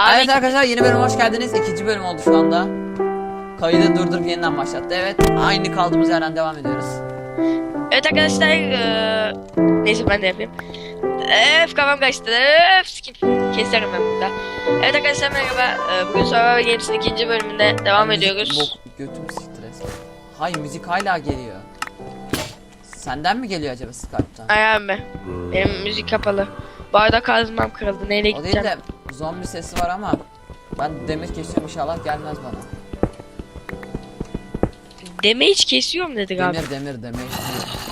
Abi Evet arkadaşlar yeni bölüme hoş geldiniz. İkinci bölüm oldu şu anda. Kaydı durdurup yeniden başlattı. Evet aynı kaldığımız yerden devam ediyoruz. Evet arkadaşlar eee, neyse ben de yapayım. Öf kafam kaçtı. Öf skip. Keserim ben burada. Evet arkadaşlar merhaba. Eee, bugün Survivor Games'in ikinci bölümünde devam Müzik ediyoruz. Bok, götüm stres. Hay müzik hala geliyor. Senden mi geliyor acaba Skype'tan? Ayağım be. Benim müzik kapalı. Bu arada kazmam kırıldı. Neyle O değil gideceğim? de zombi sesi var ama ben demir kesiyorum inşallah gelmez bana. Deme hiç kesiyorum dedik abi. Demir demir demir.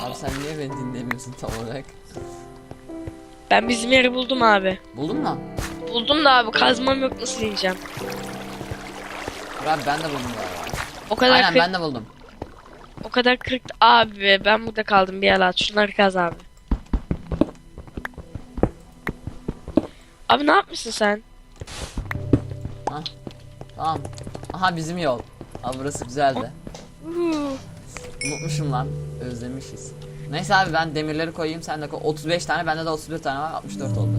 Abi sen niye beni dinlemiyorsun tam olarak? Ben bizim yeri buldum abi. Buldun mu? Buldum da abi kazmam yok nasıl ineceğim? Abi ben de buldum galiba. O kadar Aynen kırık, ben de buldum. o kadar kırık abi ben burada kaldım bir yer at şunları kaz abi. Abi ne yapmışsın sen? Tamam. Aha bizim yol. Abi burası güzeldi. Unutmuşum lan. Özlemişiz. Neyse abi ben demirleri koyayım sen de koy. 35 tane bende de 31 tane var 64 oldu.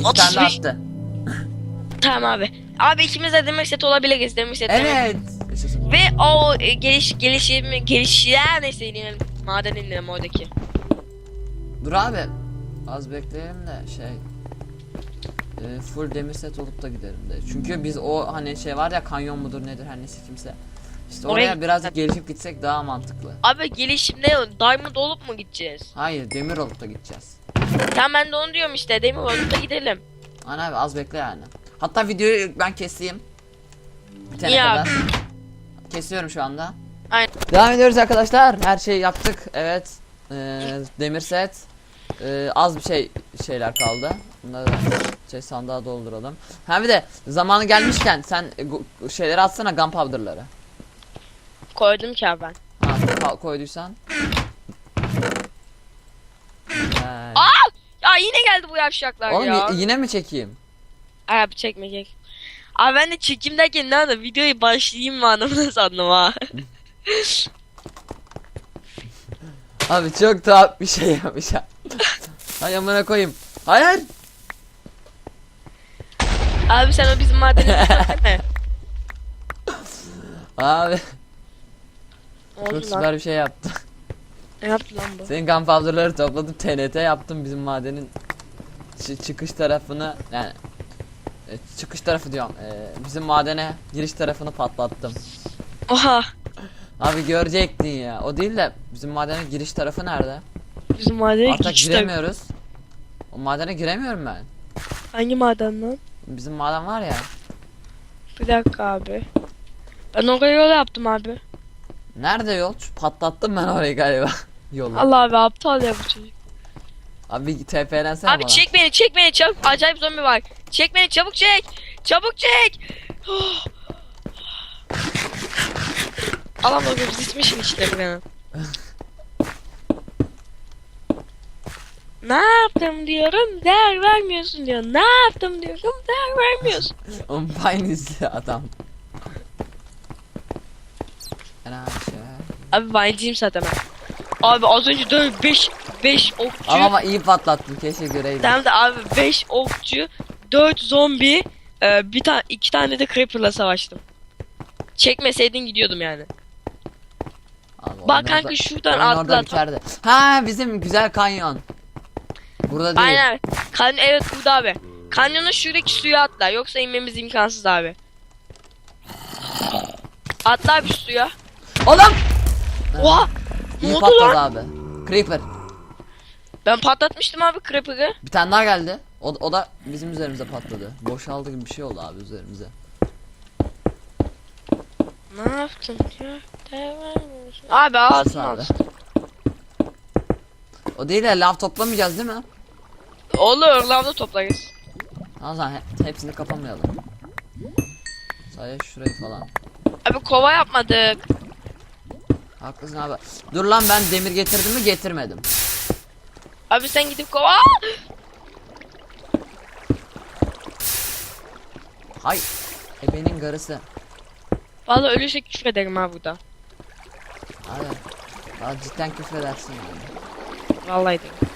İki tane de 35. attı. Tamam abi. Abi ikimiz de demir set olabiliriz demir set. demir- Evet. Ve o e, geliş gelişim gelişler neyse inelim. Maden inelim oradaki. Dur abi. Az bekleyelim de şey. E, full demir set olup da giderim de. Çünkü biz o hani şey var ya kanyon mudur nedir her neyse kimse. İşte oraya, Oraya- birazcık gelişip gitsek daha mantıklı. Abi gelişimde diamond olup mu gideceğiz? Hayır demir olup da gideceğiz. Tamam ben de onu diyorum işte demir olup da gidelim. Ana abi az bekle yani. Hatta videoyu ben keseyim. Bitene abi. kadar. Kesiyorum şu anda. Aynen. Devam ediyoruz arkadaşlar. Her şeyi yaptık. Evet. Ee, demir set. Ee, az bir şey şeyler kaldı. Bunları da şey sandığa dolduralım. Ha bir de zamanı gelmişken sen e, şeyleri atsana gunpowder'ları. Koydum ki abi ben. Ha koyduysan. Güzel. Aa! Ya yine geldi bu yavşaklar Oğlum ya. y- yine mi çekeyim? Abi çekme çek. Abi ben de çekim derken ne anda videoyu başlayayım mı anlamına sandım ha. Abi çok tuhaf bir şey yapmış ha. Hay amına koyayım. Hayır. Abi sen o bizim madeni değil mi? Abi çok süper bir şey yaptı. Ne yaptı lan bu? Senin gunpowder'ları topladım TNT yaptım bizim madenin çı- çıkış tarafını yani e, çıkış tarafı diyorum e, bizim madene giriş tarafını patlattım. Oha. Abi görecektin ya o değil de bizim madene giriş tarafı nerede? Bizim madene Artık gittik. giremiyoruz. O madene giremiyorum ben. Hangi maden lan? Bizim maden var ya. Bir dakika abi. Ben oraya yol yaptım abi. Nerede yol? Şu patlattım ben orayı galiba. Yolu. Allah abi aptal ya bu çocuk. Abi TP'lensene Abi bana. çek beni çek beni çabuk acayip zombi var. Çek beni çabuk çek. Çabuk çek. Alam bakayım zitmişim işte buranın. ne yaptım diyorum değer vermiyorsun diyor. Ne yaptım diyorum değer vermiyorsun. Oğlum Vine izli adam. Şey. Abi Vine'ciyim zaten ben. Abi az önce 4 5 5 okçu. Ama, ama iyi patlattın keşke göreydim. Tamam da abi 5 okçu, 4 zombi, e, bir tane iki tane de creeper'la savaştım. Çekmeseydin gidiyordum yani. Abi, Bak kanka orada- şuradan atla. Ha bizim güzel kanyon. Burada değil. Aynen. Kan evet burada abi. Kanyonun şuradaki suya atla yoksa inmemiz imkansız abi. Atla abi suya. Oğlum! Oha! Ne İyi oldu patladı lan? abi. Creeper. Ben patlatmıştım abi creeper'ı. Bir tane daha geldi. O, o da bizim üzerimize patladı. Boşaldı gibi bir şey oldu abi üzerimize. Ne yaptın ya? Abi ağzını. Sardı. O değil de lav toplamayacağız değil mi? Olur lavda toplarız. O zaman he- hepsini kapamayalım. Sadece şurayı falan. Abi kova yapmadık. Haklısın abi. Dur lan ben demir getirdim mi getirmedim. Abi sen gidip kova. Hay. Ebenin garısı. Vallahi ölürsek küfür ederim ha burada. Abi. Aa, cidden küfredersin yani. Vallahi derim.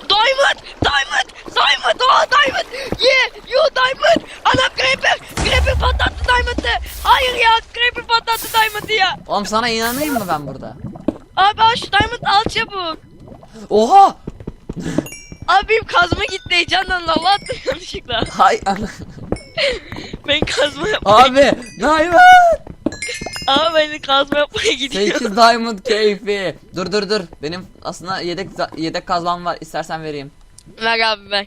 Diamond! Diamond! Diamond! Oh Diamond! Yeah! You Diamond! Adam Creeper! Creeper patlattı Diamond'ı! Hayır ya! Creeper patlattı Diamond'ı ya! Oğlum sana inanayım mı ben burada? Abi al şu Diamond al çabuk! Oha! Abim kazma gitti heyecandan lava attım yanlışlıkla. Hay ana. ben kazma yapmayayım. Abi! Diamond! Abi ben kazma yapmaya gidiyorum. 8 diamond keyfi. Dur dur dur. Benim aslında yedek yedek kazmam var. İstersen vereyim. Ver abi ver.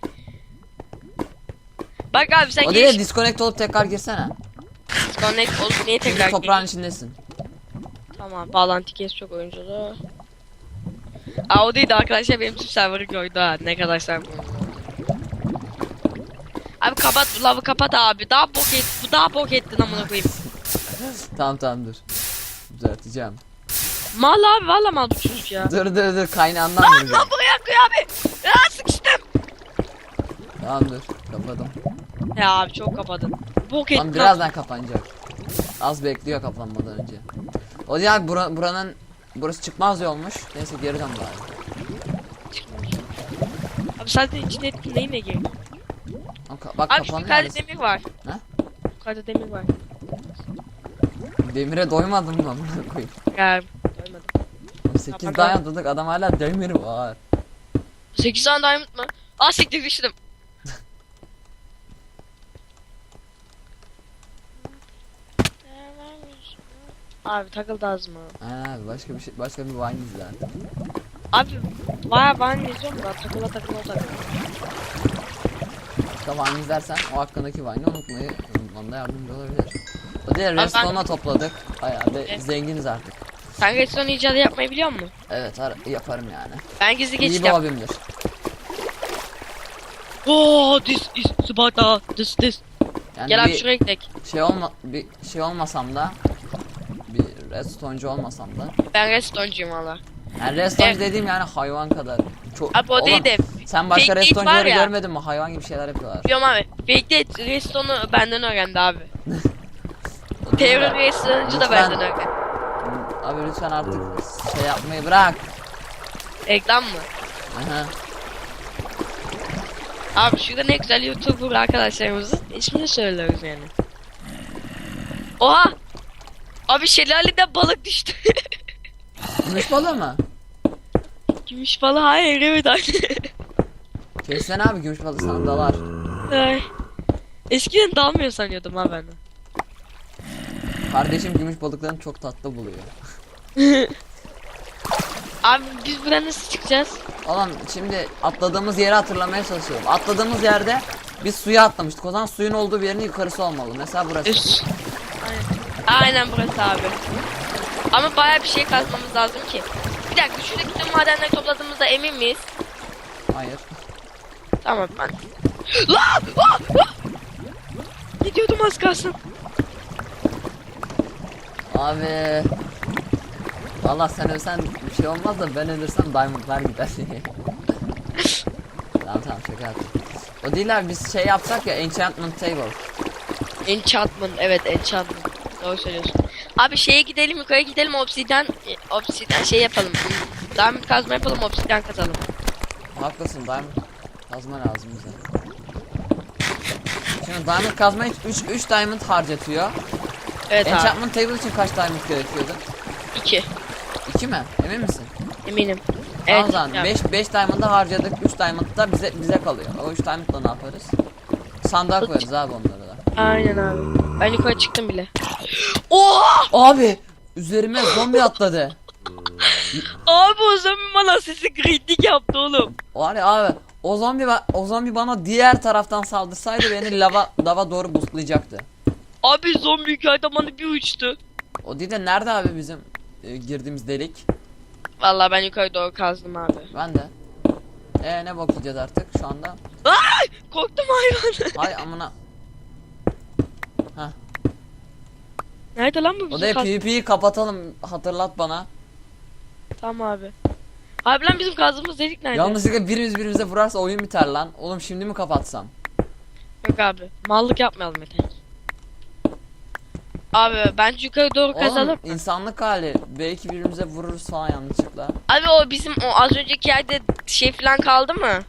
Bak abi sen O değil giriş disconnect olup tekrar girsene. connect olup niye Çünkü tekrar toprağın içindesin. Tamam bağlantı kes çok oyuncuda. Aa o değil de arkadaşlar benim tüm server'ı gördü ha ne kadar server. Abi kapat lavı kapat abi. Daha bok et, bu daha bok ettin amına koyayım. Tamam tamam dur. Düzelteceğim. Mal abi valla mal bu çocuk ya. Dur dur dur kaynağından Lan vuracağım. lan buraya akıyor abi. Ya sıkıştım. Tamam dur. Kapadım. Ya abi çok kapadın. Bok ettin. Tamam birazdan kapanacak. Az bekliyor kapanmadan önce. O abi bura- buranın burası çıkmaz yolmuş. Neyse geri dön bari. Abi zaten içine ettin neyine gir? Ama ka- Bak Abi şu kapanıyor. yukarıda arası. demir var. Ne? Yukarıda demir var. Demire doymadım mı amına koyayım. Ya görmedim. 8 Kapat. dayandık adam hala demir var. 8 tane diamond mı? Aa siktir düştüm. Abi takıldı ağzıma. Ha başka bir şey başka bir wine izle. Abi baya ben izliyorum da takıla takıla takıla. Başka wine izlersen o hakkındaki wine'ı unutmayı unutmanda yardımcı olabilir. O değil ben- respawn'a topladık. Bayağı da Evet. zenginiz artık. Sen redstone icadı yapmayı biliyor musun? Evet ar- yaparım yani. Ben gizli İyi geçit bir yap. hobimdir. Oh this is Sparta. This this. Yani Gel abi bir şuraya gidelim. şey olma bir şey olmasam da bir redstone'cu olmasam da Ben redstone'cuyum valla. yani redstone Evet. dediğim yani hayvan kadar. Çok Abi o Oğlum, değil de. Sen başka fake gate var redstone'cuları ya. görmedin mi? Hayvan gibi şeyler yapıyorlar. Biliyorum abi. Fake de redstone'u benden öğrendi abi. Teori redstone'cu da Lütfen. benden. Abi lütfen artık şey yapmayı bırak. Reklam mı? Aha. Abi şurada ne güzel YouTuber arkadaşlarımızın ismini söylüyoruz yani. Oha! Abi şelalede balık düştü. Gümüş balığı mı? Gümüş balığı hayır evet abi. Kessene abi gümüş balığı sana dalar. Ay. Eskiden dalmıyor sanıyordum ha ben. de. Kardeşim gümüş balıklarını çok tatlı buluyor. Abi biz buradan nasıl çıkacağız? Oğlum şimdi atladığımız yeri hatırlamaya çalışıyorum. Atladığımız yerde biz suya atlamıştık. O zaman suyun olduğu bir yerin yukarısı olmalı. Mesela burası. Üst. Aynen. Aynen burası abi. Ama baya bir şey kazmamız lazım ki. Bir dakika şuradaki tüm madenleri topladığımızda emin miyiz? Hayır. Tamam ben. Lan! Ah! Ah! Gidiyordum az kalsın. Abi. Valla sen ölsen bir şey olmaz da ben ölürsem diamondlar gider. tamam tamam şaka yaptım. O değil abi biz şey yapsak ya enchantment table. Enchantment evet enchantment. Doğru söylüyorsun. Abi şeye gidelim yukarı gidelim obsidian e, obsidian şey yapalım. Diamond kazma yapalım obsidian kazalım. Haklısın diamond kazma lazım bize. Şimdi diamond kazma 3 3 diamond harcatıyor. Evet abi. Enchantment table için kaç diamond gerekiyordu? 2. 2 mi? Emin misin? Eminim. Evet, tamam ya. 5 5 diamond'da harcadık. 3 diamond da bize bize kalıyor. O 3 diamond'la ne yaparız? Sandığa koyarız abi onları da. Aynen abi. Ben yukarı çıktım bile. Oha! Abi üzerime zombi atladı. Abi o zaman bana sesi kritik yaptı oğlum. Var ya abi o zombi ba- o zombi bana diğer taraftan saldırsaydı beni lava lava doğru boostlayacaktı. Abi zombi yukarıda bana bir uçtu. O değil de nerede abi bizim e, girdiğimiz delik? Vallahi ben yukarı doğru kazdım abi. Ben de. E ne bakacağız artık şu anda? Ay! Korktum hayvan. Hay amına. Nerede lan bu bizim Odaya kaz- PvP'yi kapatalım hatırlat bana. Tamam abi. Abi lan bizim kazdığımız delik nerede? Yanlışlıkla birimiz birimize vurarsa oyun biter lan. Oğlum şimdi mi kapatsam? Yok abi. Mallık yapmayalım yeter. Abi bence yukarı doğru kazalım. Oğlum insanlık hali. Belki birbirimize vururuz falan yanlışlıkla. Abi o bizim o az önceki yerde şey falan kaldı mı?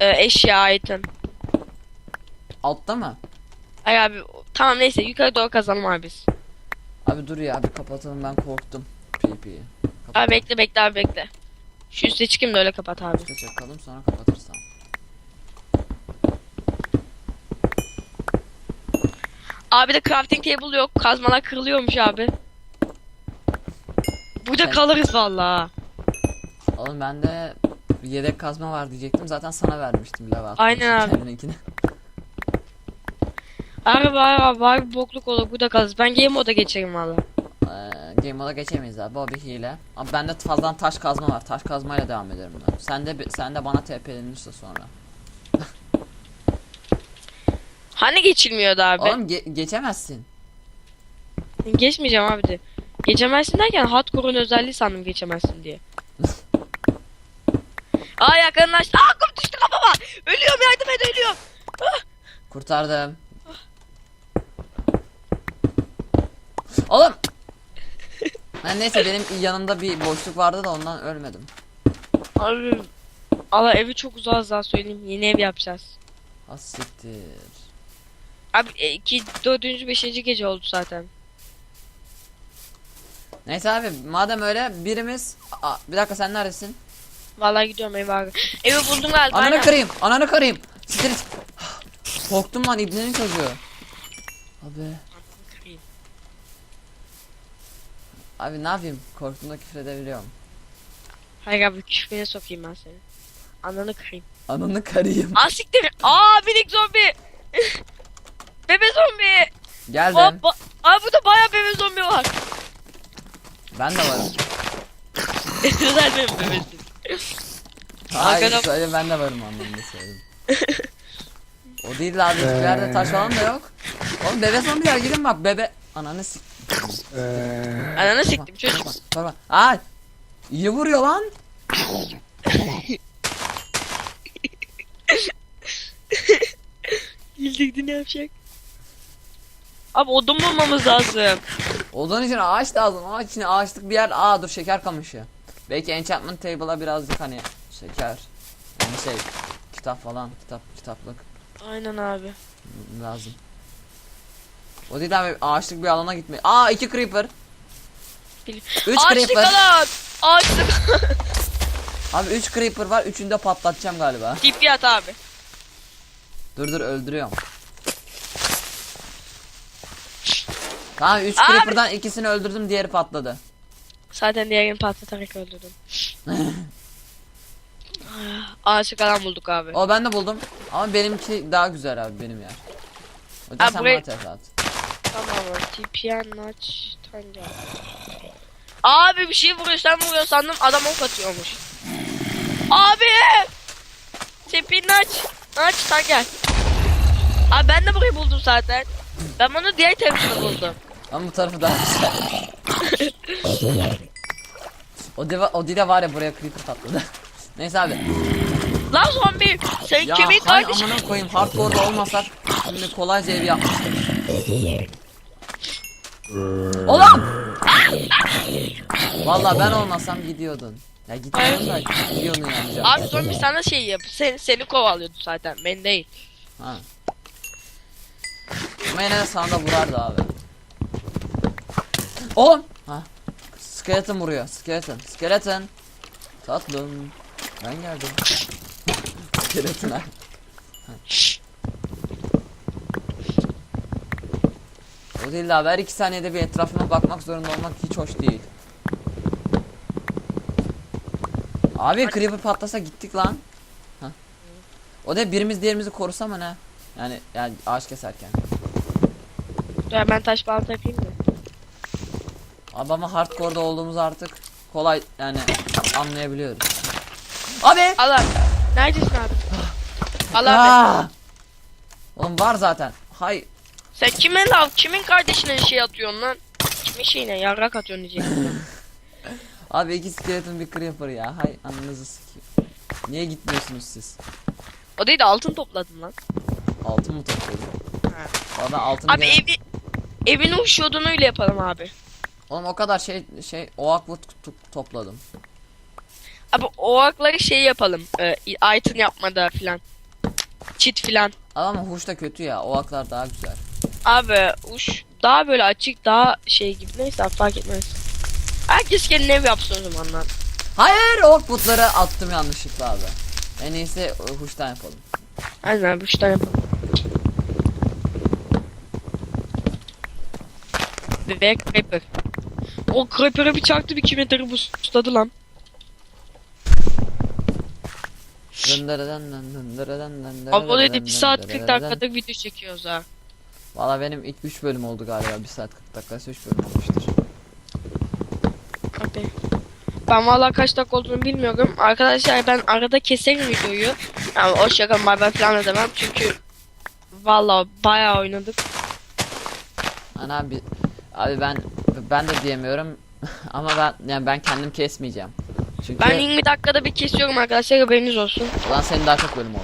Ee, eşya item. Altta mı? Ay abi tamam neyse yukarı doğru kazalım abi biz. Abi dur ya bir kapatalım ben korktum. PP'yi. Abi bekle bekle abi bekle. Şu üste çıkayım da öyle kapat abi. Üste çakalım sonra kapatırız Abi de crafting table yok. Kazmalar kırılıyormuş abi. Burada Sen- kalırız vallahi. Oğlum bende yedek kazma var diyecektim zaten sana vermiştim lava atmak Aynen için abi. kendininkini. Abi abi var bir bokluk olur burada kalırız. Ben game moda geçerim valla. Ee, game moda geçemeyiz abi o bir hile. Ama bende fazladan taş kazma var. Taş kazmayla devam ederim ben. Sen de sen de bana TP'lenirse sonra. Hani geçilmiyordu abi? Oğlum ge- geçemezsin. Geçmeyeceğim abi de. Geçemezsin derken hardcore'un özelliği sandım geçemezsin diye. Aa yakınlaştı. Aa kum düştü kafama. Ölüyorum yardım et ölüyorum. Kurtardım. Oğlum. Ben neyse benim yanımda bir boşluk vardı da ondan ölmedim. Abi Allah evi çok uzağız daha söyleyeyim. Yeni ev yapacağız. Az siktir. Abi e, iki, dördüncü, beşinci gece oldu zaten. Neyse abi madem öyle birimiz Aa, bir dakika sen neredesin? Vallahi gidiyorum ev abi. Evi buldum galiba. Ananı aynen. kırayım. Ananı kırayım. Siktir. et. Korktum lan ibnenin çocuğu. Abi. Abi ne yapayım? Korktuğumda küfür edebiliyorum. Hayır abi küfrüne sokayım ben seni. Ananı kırayım. Ananı karayım. Aa siktir. Aa minik zombi. bebe zombi. Geldim. Aa burada baya bebe zombi var. Ben de varım. Güzel benim bebesim. Hayır söyle ben de varım anlamında söyledim. o değil de abi hiçbirlerde taş falan da yok. Oğlum bebe zombiler gidin bak bebe. Ananı sik. Ananı siktim çocuk. Bak bak bak. Aa. İyi vuruyor lan. Bildik ne yapacak? Abi odun bulmamız lazım. Odun için ağaç lazım. Ağaç için ağaçlık bir yer. Aa dur şeker kamışı. Belki enchantment table'a birazcık hani şeker. Yani şey kitap falan kitap kitaplık Aynen abi. lazım. O değil abi ağaçlık bir alana gitme. Aa iki creeper. Bil- 3 Ağaçlık creeper. alan. Ağaçlık. Abi 3 creeper var. Üçünü de patlatacağım galiba. Tipi at abi. Dur dur öldürüyorum. Tamam 3 Abi. creeper'dan ikisini öldürdüm diğeri patladı. Zaten diğerini patlatarak öldürdüm. Ağaçlık alan bulduk abi. O ben de buldum. Ama benimki daha güzel abi benim yer. O yüzden Abi sen burayı- bana at. Tamam abi. TPN aç. Tanca. Abi bir şey vuruyor sen vuruyor sandım adam ok atıyormuş. Abi! TPN aç. Aç sen gel. Abi ben de burayı buldum zaten. Ben bunu diğer tarafını buldum. Ama bu tarafı daha güzel. o deva, o dile var ya buraya creeper patladı. Neyse abi. Lan zombi sen Ya kimin hay kardeşin? amına koyayım hardcore'da olmasak şimdi kolayca ev yapmıştık. Oğlum! Vallahi ben olmasam gidiyordun. Ya gitmiyordun da gidiyordun yani. Abi zombi sana şey yap. Sen, seni kovalıyordu zaten. Ben değil. Ha. Ama yine de sana da vurardı abi. Oğlum! Ha. Skeleton vuruyor. Skeleton. Skeleton. Tatlım. Ben geldim. Skeleton ha. O değil de abi her iki saniyede bir etrafıma bakmak zorunda olmak hiç hoş değil. Abi creeper patlasa gittik lan. Ha. O da birimiz diğerimizi korusa mı ne? Yani yani ağaç keserken. Dur ben taş balta yapayım mı? Abi ama hardcore'da olduğumuz artık kolay yani anlayabiliyoruz. Abi! Al abi. Neredesin abi? Al abi. Aa! Oğlum var zaten. Hay Sen kimin lav, kimin kardeşine şey atıyorsun lan? Kimin şeyine yarrak atıyorsun diyecektim. abi iki skeleton bir creeper ya. Hay anınızı sikeyim. Niye gitmiyorsunuz siz? o değil de altın topladım lan. Altın mı topluyorsun? Ha. Valla altın Abi gene- evi evin uç odunuyla yapalım abi. Oğlum o kadar şey şey oak wood to- topladım. Abi o akları şey yapalım. E, item yapmada filan. Çit filan. Ama huş da kötü ya. Oaklar daha güzel. Abi uç daha böyle açık daha şey gibi neyse fark etmez. Herkes kendine ev yapsın o zaman lan. Hayır ok butları attım yanlışlıkla abi. En iyisi huştan yapalım. Aynen tane yapalım. Ve Creeper. O Creeper'a bir çaktı bir kilometre boostladı lan. Abi o dedi 1 saat 40 dakikadır video çekiyoruz ha. Valla benim ilk 3 bölüm oldu galiba 1 saat 40 dakikası 3 bölüm olmuştur. Okey. Ben valla kaç dakika olduğunu bilmiyorum. Arkadaşlar ben arada keserim videoyu. Yani o şaka bay bay falan demem çünkü valla bayağı oynadık. Ana abi abi ben ben de diyemiyorum ama ben yani ben kendim kesmeyeceğim. Çünkü Ben 20 dakikada bir kesiyorum arkadaşlar haberiniz olsun. ulan senin daha çok bölüm oldu.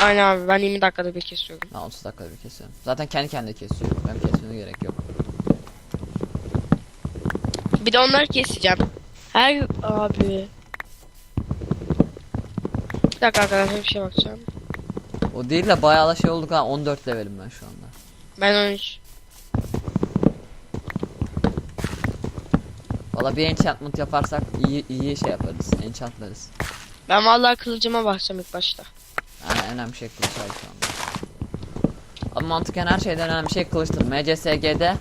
Aynen abi ben 20 dakikada bir kesiyorum. Ben 30 dakikada bir kesiyorum. Zaten kendi kendine kesiyor. Benim kesmeme gerek yok. Bir de onları keseceğim. Her abi. Bir dakika arkadaşlar bir şey bakacağım. O değil de bayağı da şey olduk ha 14 levelim ben şu anda. Ben 13. Valla bir enchantment yaparsak iyi iyi şey yaparız. Enchantlarız. Ben vallahi kılıcıma bakacağım ilk başta. Yani en önemli şey kılıç abi şu anda. Ama mantıken her şeyden önemli şey kılıçtır. MCSG'de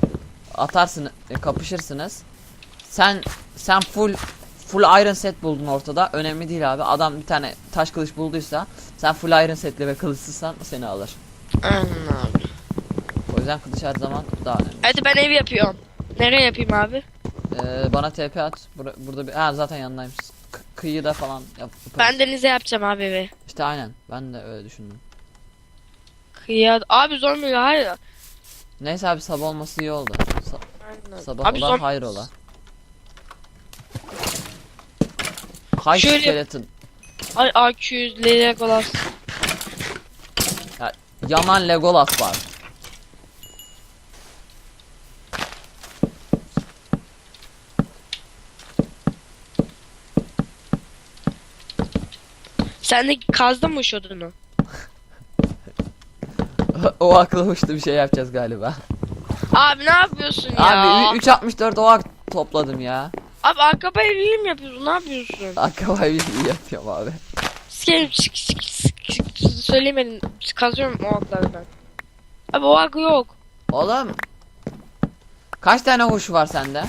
atarsın, e, kapışırsınız. Sen sen full full iron set buldun ortada. Önemli değil abi. Adam bir tane taş kılıç bulduysa sen full iron setli ve kılıçsızsan seni alır. Aynen abi. O yüzden kılıç her zaman daha önemli. Hadi ben ev yapıyorum. Nereye yapayım abi? Ee, bana TP at. Bura- burada bir ha zaten yanındaymış. K- kıyıda falan yap. yaparız. Ben denize yapacağım abi evi. İşte aynen. Ben de öyle düşündüm. Kıyıya... Abi zor mu? Hayır. Neyse abi sabah olması iyi oldu. Sa- Aynen. sabah abi ola zor... hayır ola. High Şöyle- skeleton. Ay A200 Legolas. Yanan Legolas var. Sen de kazdın mı şu odunu? o akla uçtu bir şey yapacağız galiba. Abi ne yapıyorsun ya? Abi 364 o ak topladım ya. Abi arka evliliği mi yapıyorsun? Ne yapıyorsun? Akabay bir iyi yapıyorum abi. Sikerim çık çık çık söylemedim. Kazıyorum o akları ben. Abi o ak yok. Oğlum. Kaç tane huş var sende?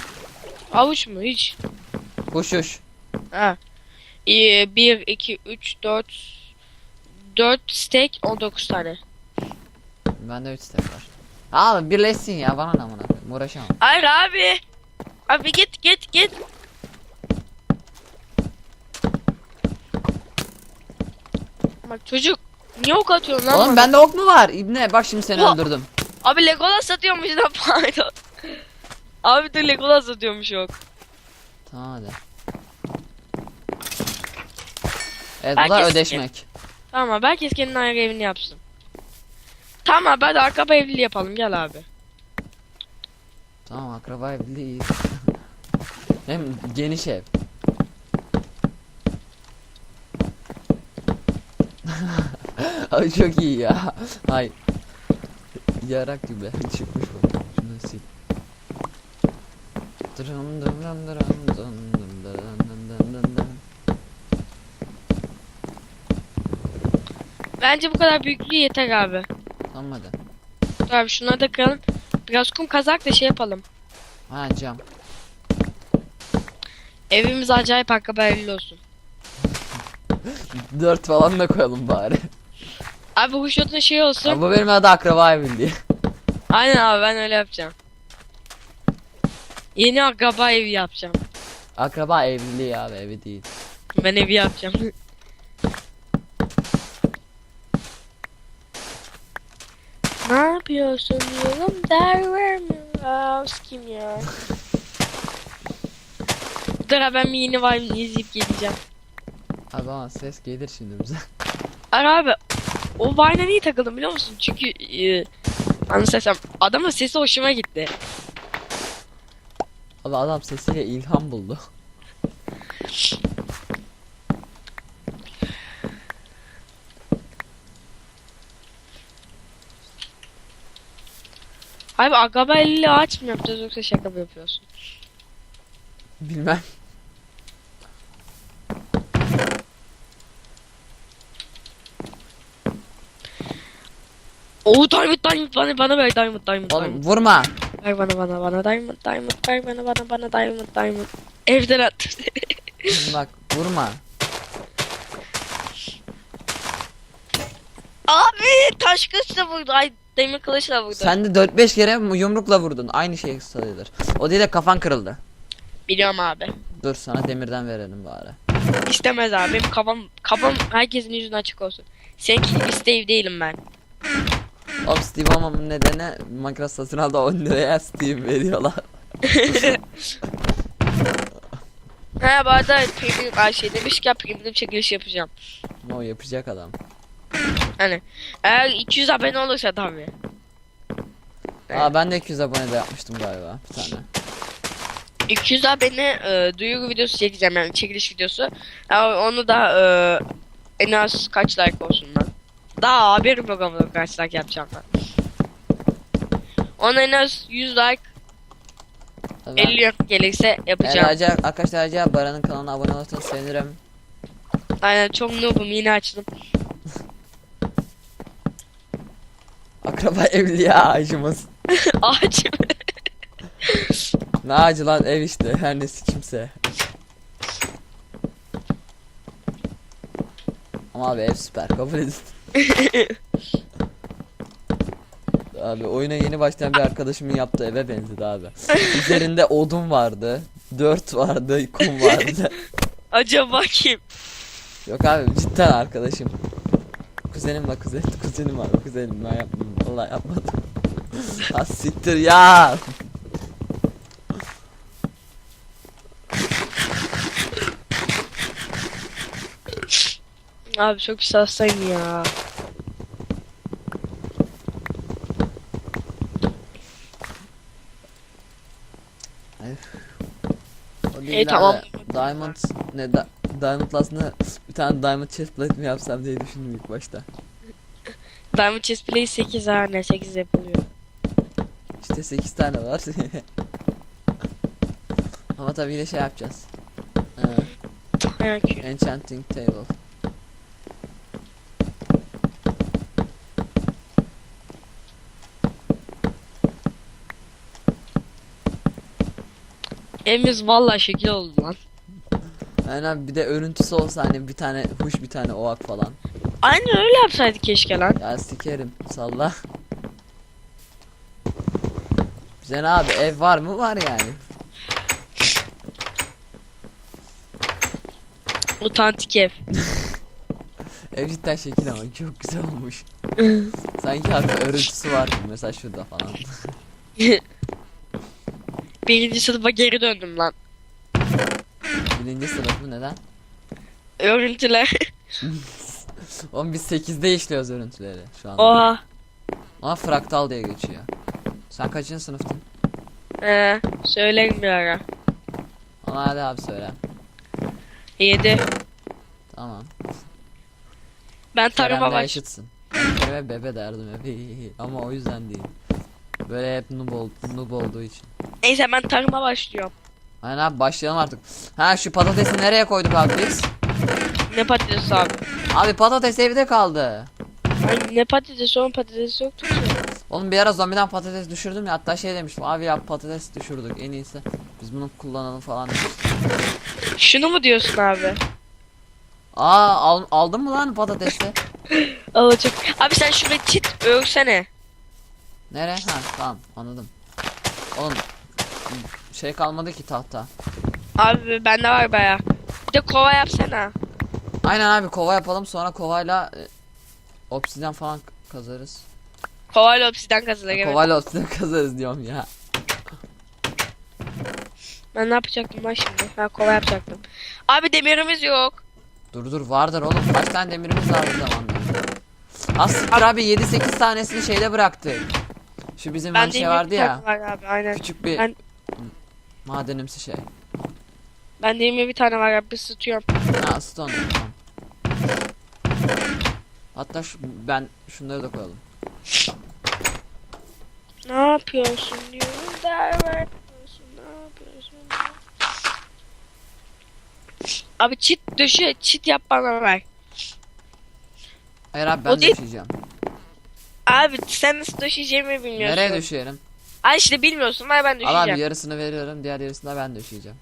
Avuç mu? Hiç. Huş huş. Ha. Ee, 1, 2, 3, 4 4 steak 19 tane. Bende 3 step var. Abi birleşsin ya bana ne amına koyayım uğraşamam. Hayır abi. Abi git git git. Bak çocuk niye ok atıyorsun lan Oğlum bana? bende ok mu var? İbne bak şimdi seni Ulan. öldürdüm. Abi Legolas satıyormuş da pardon. Abi dur Legolas satıyormuş ok. Tamam hadi. Evet bu da Herkes- ödeşmek. Tamam abi herkes kendine ayrı evini yapsın. Tamam abi hadi arka evliliği yapalım gel abi. Tamam akraba evliliği iyi. Hem geniş ev. Ay çok iyi ya. Hay. Yarak gibi çıkmış bu. Şunu sil. Dırım dırım dırım dırım dırım dırım dırım dırım dırım. Bence bu kadar büyüklüğü yeter abi. Tamam hadi. Dur abi şunları da kıralım. Biraz kum kazak da şey yapalım. Ha cam. Evimiz acayip evliliği olsun. Dört falan da koyalım bari. Abi bu şutun şey olsun. Ya bu benim adı akraba evliliği. Aynen abi ben öyle yapacağım. Yeni akraba evi yapacağım. Akraba evliliği abi evi değil. Ben evi yapacağım. ne yapıyorsun diyorum der vermiyor. Aa kim ya? Dur abi ben bir yeni Vine'ini izleyip geleceğim. Abi ama ses gelir şimdi bize. Ara abi o Vine'a niye takıldım biliyor musun? Çünkü e, anlasam adamın sesi hoşuma gitti. Abi adam sesiyle ilham buldu. Abi agabelli ağaç mı yapacağız yoksa şaka mı yapıyorsun? Bilmem. Oo diamond diamond bana bana ver diamond diamond Oğlum diamond. vurma. Ver bana bana bana diamond diamond ver bana bana bana diamond diamond. Evden seni. Bak vurma. Abi taş kılıçla vurdu. Ay demir kılıçla vurdu. Sen de 4-5 kere yumrukla vurdun. Aynı şey sayılır. O değil de kafan kırıldı. Biliyorum abi. Dur sana demirden verelim bari. İstemez abi. Benim kafam kafam herkesin yüzüne açık olsun. Seninki gibi Steve değilim ben. Oğlum Steve olmamın nedeni Minecraft satın aldı 10 liraya Steve veriyorlar. Ha bu arada premium ay şey demişken premium çekiliş yapacağım. o yapacak adam. Hani eğer 200 abone olursa tabii. Evet. Aa ben de 200 abone de yapmıştım galiba bir tane. 200 abone e, duyuru videosu çekeceğim yani çekiliş videosu. Ya onu da e, en az kaç like olsun lan. Daha haberim yok ama kaç like yapacağım ben. Ona en az 100 like Tamam. 50 gelirse Eğer yapacağım. Aca, arkadaşlar Aca Baran'ın kanalına abone olursanız sevinirim. Aynen çok noobum yine açtım. Akraba evliya ağacımız. Ağaç. Ne ağacı lan ev işte her nesi kimse. Ama abi ev süper kabul edin. abi oyuna yeni başlayan bir arkadaşımın yaptığı eve benzedi abi. Üzerinde odun vardı. Dört vardı, kum vardı. Acaba kim? Yok abi cidden arkadaşım. Kuzenim la kuzen, kuzenim abi kuzenim ben yapmadım. Vallahi yapmadım. ha siktir ya. Abi çok şanslıyım ya. O değil İyi, abi, tamam. Diamond ne da, Diamond aslında bir tane Diamond chestplate mi yapsam diye düşündüm ilk başta. Diamond Chest Play 8 ha ne 8 yapılıyor. İşte 8 tane var. Ama tabii yine şey yapacağız. Ee, enchanting table. Evimiz vallahi şekil oldu lan. Yani abi bir de örüntüsü olsa hani bir tane huş bir tane oak falan. Aynen öyle yapsaydık keşke lan. Ya sikerim salla. Ne abi ev var mı var yani. Otantik ev. Ev cidden şekil ama çok güzel olmuş. Sanki abi örüntüsü var mesela şurada falan. Birinci sınıfa geri döndüm lan. Birinci sınıf mı neden? Örüntüler. Oğlum biz 8'de işliyoruz örüntüleri şu anda. Oha. Ama fraktal diye geçiyor. Sen kaçıncı sınıftın? Ee, söyleyin bir ara. Ama hadi abi söyle. 7. Tamam. Ben tarıma baş. eşitsin. Kerem'e bebe derdim hep. Ama o yüzden değil. Böyle hep noob, ol, noob olduğu için. Neyse ben tarıma başlıyorum. Aynen abi başlayalım artık. Ha şu patatesi nereye koyduk abi biz? Ne patates abi? Abi patates evde kaldı. Ay ne patates oğlum patates yoktu ki. Oğlum bir ara zombiden patates düşürdüm ya hatta şey demiştim abi ya patates düşürdük en iyisi biz bunu kullanalım falan demiştim. Şunu mu diyorsun abi? Aa al, aldın mı lan patatesi? Alacak. Abi sen şurayı çit örsene. Nere? Ha tamam anladım. Oğlum şey kalmadı ki tahta. Abi bende var baya. Bir de kova yapsana. Aynen abi kova yapalım sonra kovayla e, obsidyen falan kazarız. Kovayla obsiden kazılır evet. Kovayla obsidyen kazarız diyorum ya. Ben ne yapacaktım lan şimdi? Ha kova yapacaktım. Abi demirimiz yok. Dur dur vardır oğlum kaç tane demirimiz var bu zamanda. Aslında abi 7-8 tanesini şeyde bıraktık. Şu bizim Ben hani şey vardı ya. Var abi aynen. Küçük bir Ben- madenimsi şey. Ben demir bir tane var abi ısıtıyorum. Ha stone tamam. Hatta şu, ben şunları da koyalım. Aa yapıyorsun diyorum. Ne yapıyorsun? Abi çit döşü çit yap bana ver. Hayır abi ben O değil. düşeceğim. Abi sen nasıl döşeyeceğimi bilmiyorsun. Nereye düşerim? Ay işte bilmiyorsun ver ben Al düşeceğim. abi yarısını veriyorum. Diğer yarısını da ben düşeceğim.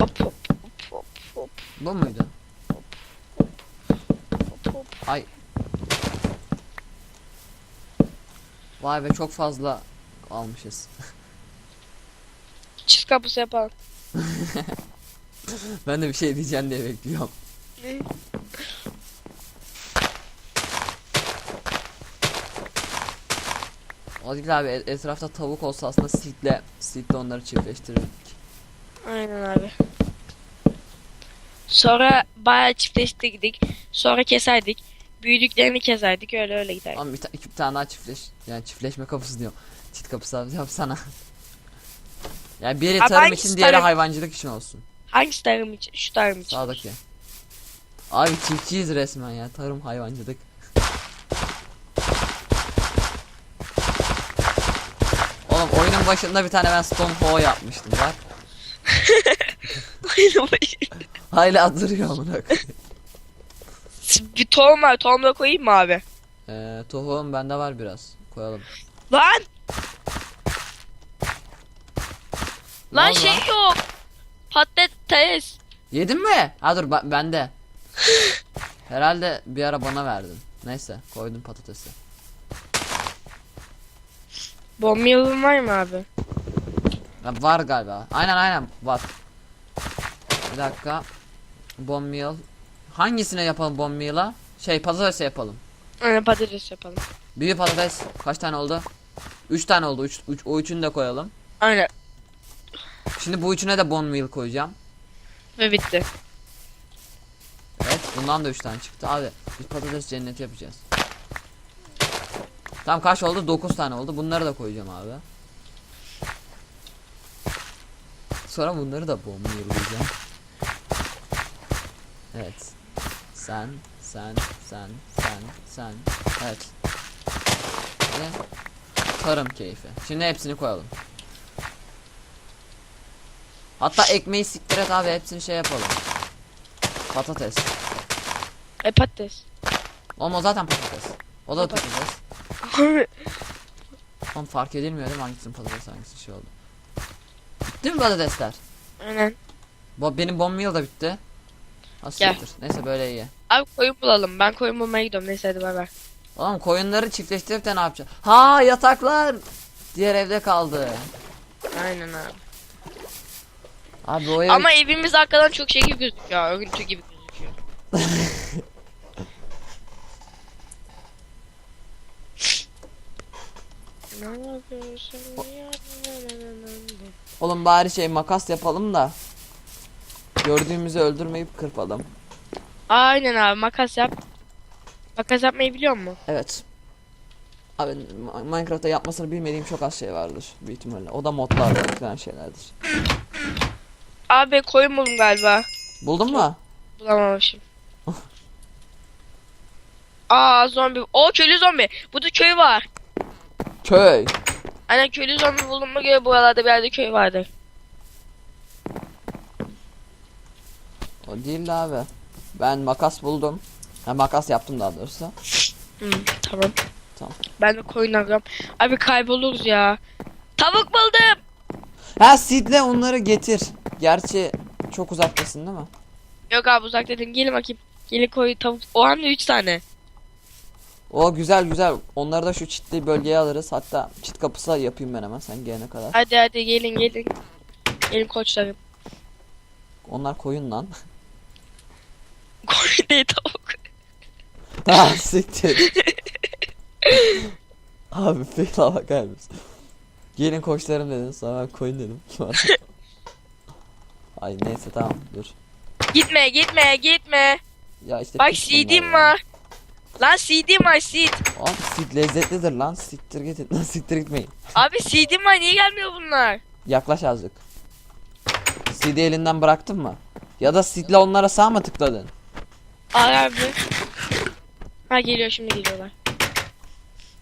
Hop, hop, hop, hop, hop, Bu muydu? hop, hop. Ay. Vay be çok fazla almışız. Çift kapısı yapalım. ben de bir şey diyeceğim diye bekliyorum. Ne? O değil abi e- etrafta tavuk olsa aslında silkle silkle onları çiftleştirirdik. Aynen abi. Sonra bayağı çiftleştirdik. Sonra keserdik. Büyüdüklerini keserdik. Öyle öyle giderdik. Ama bir, ta- iki tane daha çiftleş yani çiftleşme kapısı diyor. Çift kapısı abi yapsana. yani biri Abi tarım için diğeri tarım? hayvancılık için olsun. Hangisi tarım için? Şu tarım için. Sağdaki. Abi çiftçiyiz resmen ya tarım hayvancılık. Oyunun başında bir tane ben stone hoe yapmıştım bak. Hala duruyor amına koyayım. bir tohum var. Tohumla koyayım mı abi? Ee, tohum bende var biraz. Koyalım. Lan! Lan oldu şey yok. Patates. Yedin mi? Ha dur ben bende. Herhalde bir ara bana verdin. Neyse koydum patatesi. Bomba yılın var mı abi? Ya var galiba. Aynen aynen var. Bir dakika. Bon meal. Hangisine yapalım bon meal'a? Şey patatese yapalım. Aynen patates yapalım. Büyük patates kaç tane oldu? 3 tane oldu. Üç, üç, o üçünü de koyalım. Aynen. Şimdi bu üçüne de bon meal koyacağım. Ve bitti. Evet bundan da 3 tane çıktı. Abi biz patates cenneti yapacağız. Tamam kaç oldu? 9 tane oldu. Bunları da koyacağım abi. Sonra bunları da koyacağım. Evet. Sen, sen, sen, sen, sen. Evet. Ve tarım keyfi. Şimdi hepsini koyalım. Hatta ekmeği siktir et abi hepsini şey yapalım. Patates. E patates. Oğlum o zaten patates. O da Patates. Abi. Oğlum fark edilmiyor değil mi hangisinin patates hangisi şey oldu. Bitti mi patatesler? Aynen. Bu benim bon meal da bitti. Gel. siktir. Neyse böyle iyi. Abi koyun bulalım. Ben koyun bulmaya gidiyorum. Neyse hadi bay bay. Oğlum koyunları çiftleştirip de ne yapacağız? Ha yataklar. Diğer evde kaldı. Aynen abi. Abi o ev... Ama evimiz arkadan çok şey gibi gözüküyor. Örüntü gibi gözüküyor. Ne yapıyorsun ya? Oğlum bari şey makas yapalım da. Gördüğümüzü öldürmeyip kırpalım. Aynen abi makas yap. Makas yapmayı biliyor musun? Evet. Abi Minecraft'ta yapmasını bilmediğim çok az şey vardır büyük ihtimalle. O da modlarda falan şeylerdir. Abi koyun buldum galiba. Buldun mu? Bulamamışım. Aa zombi. O köylü zombi. Burada köy var. Köy. Aynen köylü zombi bulunma göre buralarda bir yerde köy vardır. O değil de abi. Ben makas buldum. Ha, makas yaptım daha doğrusu. Hı, tamam. Tamam. Ben de koyun arıyorum. Abi kayboluruz ya. Tavuk buldum. Ha Sid'le onları getir. Gerçi çok uzaktasın değil mi? Yok abi uzak dedim. Gelin bakayım. Gelin koy tavuk. O de 3 tane. O güzel güzel. Onları da şu çitli bölgeye alırız. Hatta çit kapısı yapayım ben hemen sen gelene kadar. Hadi hadi gelin gelin. Gelin koçlarım. Onlar koyun lan. Koyun değil tavuk. ha siktir. Abi fena bakar mısın? Gelin koçlarım dedin sonra ben koyun dedim. Ay neyse tamam dur. Gitme gitme gitme. Ya işte Bak pis bunlar CD'm ya. var. Lan CD'm var CD. Abi sit lezzetlidir lan. Siktir git. Lan siktir gitmeyin. Abi CD'm var niye gelmiyor bunlar? Yaklaş azıcık. CD elinden bıraktın mı? Ya da sidle onlara sağ mı tıkladın? Abi. Ha geliyor şimdi geliyorlar.